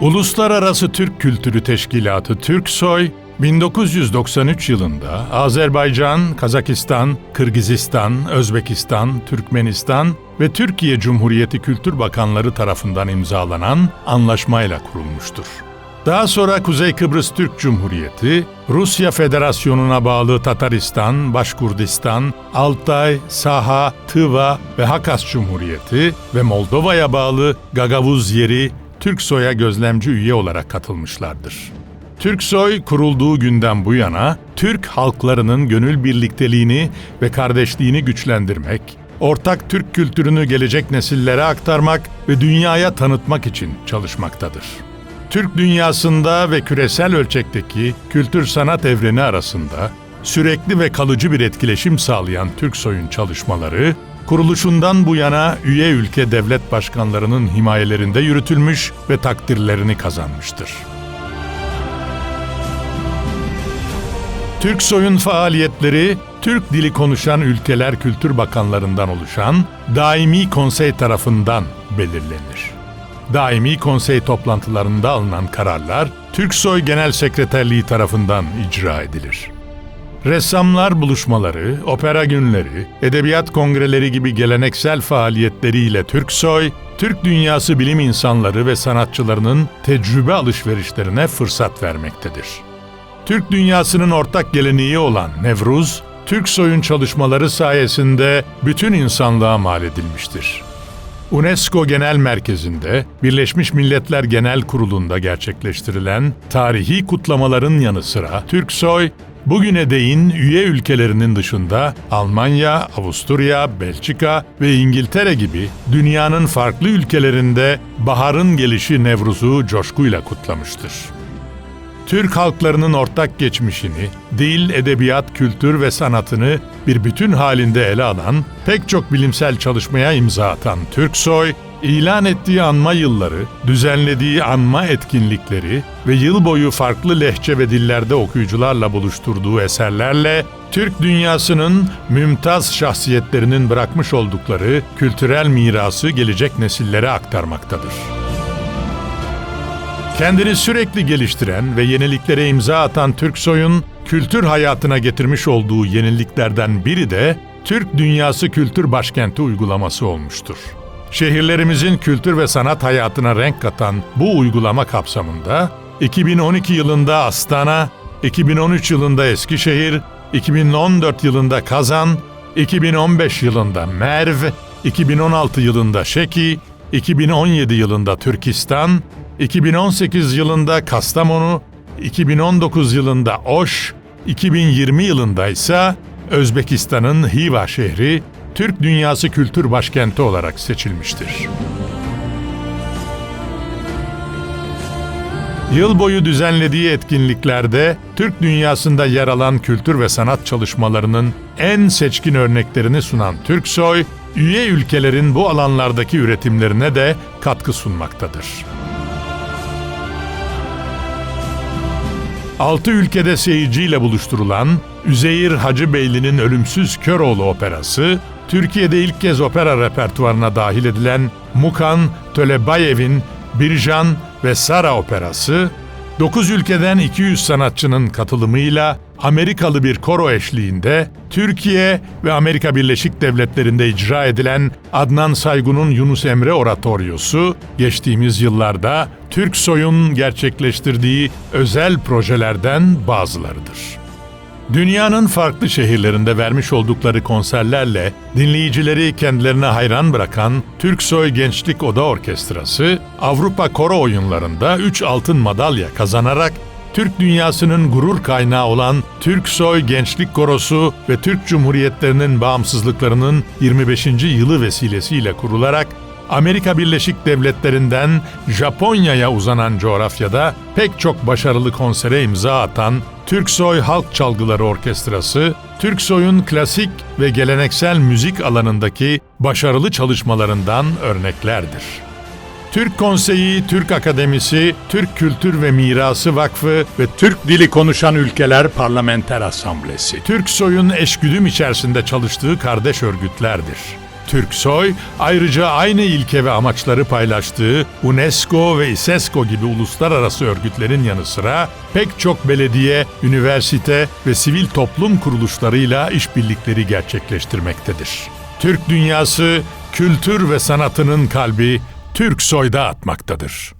Uluslararası Türk Kültürü Teşkilatı Türksoy, 1993 yılında Azerbaycan, Kazakistan, Kırgızistan, Özbekistan, Türkmenistan ve Türkiye Cumhuriyeti Kültür Bakanları tarafından imzalanan anlaşmayla kurulmuştur. Daha sonra Kuzey Kıbrıs Türk Cumhuriyeti, Rusya Federasyonu'na bağlı Tataristan, Başkurdistan, Altay, Saha, Tıva ve Hakas Cumhuriyeti ve Moldova'ya bağlı Gagavuz yeri Türksoy'a gözlemci üye olarak katılmışlardır. Türksoy kurulduğu günden bu yana Türk halklarının gönül birlikteliğini ve kardeşliğini güçlendirmek, ortak Türk kültürünü gelecek nesillere aktarmak ve dünyaya tanıtmak için çalışmaktadır. Türk dünyasında ve küresel ölçekteki kültür sanat evreni arasında sürekli ve kalıcı bir etkileşim sağlayan Türksoy'un çalışmaları, kuruluşundan bu yana üye ülke devlet başkanlarının himayelerinde yürütülmüş ve takdirlerini kazanmıştır. Türksoy'un faaliyetleri Türk dili konuşan ülkeler kültür bakanlarından oluşan Daimi Konsey tarafından belirlenir. Daimi Konsey toplantılarında alınan kararlar Türksoy Genel Sekreterliği tarafından icra edilir. Ressamlar buluşmaları, opera günleri, edebiyat kongreleri gibi geleneksel faaliyetleriyle Türksoy, Türk dünyası bilim insanları ve sanatçılarının tecrübe alışverişlerine fırsat vermektedir. Türk dünyasının ortak geleneği olan Nevruz, Türk soyun çalışmaları sayesinde bütün insanlığa mal edilmiştir. UNESCO Genel Merkezi'nde Birleşmiş Milletler Genel Kurulu'nda gerçekleştirilen tarihi kutlamaların yanı sıra Türksoy, bugüne değin üye ülkelerinin dışında Almanya, Avusturya, Belçika ve İngiltere gibi dünyanın farklı ülkelerinde baharın gelişi Nevruz'u coşkuyla kutlamıştır. Türk halklarının ortak geçmişini, dil, edebiyat, kültür ve sanatını bir bütün halinde ele alan, pek çok bilimsel çalışmaya imza atan Türksoy, ilan ettiği anma yılları, düzenlediği anma etkinlikleri ve yıl boyu farklı lehçe ve dillerde okuyucularla buluşturduğu eserlerle Türk dünyasının mümtaz şahsiyetlerinin bırakmış oldukları kültürel mirası gelecek nesillere aktarmaktadır. Kendini sürekli geliştiren ve yeniliklere imza atan Türksoy'un kültür hayatına getirmiş olduğu yeniliklerden biri de Türk Dünyası Kültür Başkenti uygulaması olmuştur. Şehirlerimizin kültür ve sanat hayatına renk katan bu uygulama kapsamında 2012 yılında Astana, 2013 yılında Eskişehir, 2014 yılında Kazan, 2015 yılında Merv, 2016 yılında Şeki, 2017 yılında Türkistan, 2018 yılında Kastamonu, 2019 yılında Oş, 2020 yılında ise Özbekistan'ın Hiva şehri Türk Dünyası Kültür Başkenti olarak seçilmiştir. Yıl boyu düzenlediği etkinliklerde Türk dünyasında yer alan kültür ve sanat çalışmalarının en seçkin örneklerini sunan Türksoy, üye ülkelerin bu alanlardaki üretimlerine de katkı sunmaktadır. Altı ülkede seyirciyle buluşturulan Üzeyir Hacıbeyli'nin Ölümsüz Köroğlu operası, Türkiye'de ilk kez opera repertuarına dahil edilen Mukan Tölebayev'in Birjan ve Sara operası, 9 ülkeden 200 sanatçının katılımıyla Amerikalı bir koro eşliğinde Türkiye ve Amerika Birleşik Devletleri'nde icra edilen Adnan Saygun'un Yunus Emre Oratoryosu geçtiğimiz yıllarda Türk Soy'un gerçekleştirdiği özel projelerden bazılarıdır. Dünyanın farklı şehirlerinde vermiş oldukları konserlerle dinleyicileri kendilerine hayran bırakan Türksoy Gençlik Oda Orkestrası, Avrupa Koro oyunlarında 3 altın madalya kazanarak Türk dünyasının gurur kaynağı olan Türksoy Gençlik Korosu ve Türk Cumhuriyetlerinin bağımsızlıklarının 25. yılı vesilesiyle kurularak Amerika Birleşik Devletleri'nden Japonya'ya uzanan coğrafyada pek çok başarılı konsere imza atan Türksoy Halk Çalgıları Orkestrası, Türksoy'un klasik ve geleneksel müzik alanındaki başarılı çalışmalarından örneklerdir. Türk Konseyi, Türk Akademisi, Türk Kültür ve Mirası Vakfı ve Türk Dili Konuşan Ülkeler Parlamenter Asamblesi, Türk soyun eşgüdüm içerisinde çalıştığı kardeş örgütlerdir. Türksoy ayrıca aynı ilke ve amaçları paylaştığı UNESCO ve İSESCO gibi uluslararası örgütlerin yanı sıra pek çok belediye, üniversite ve sivil toplum kuruluşlarıyla işbirlikleri gerçekleştirmektedir. Türk dünyası kültür ve sanatının kalbi Türksoy'da atmaktadır.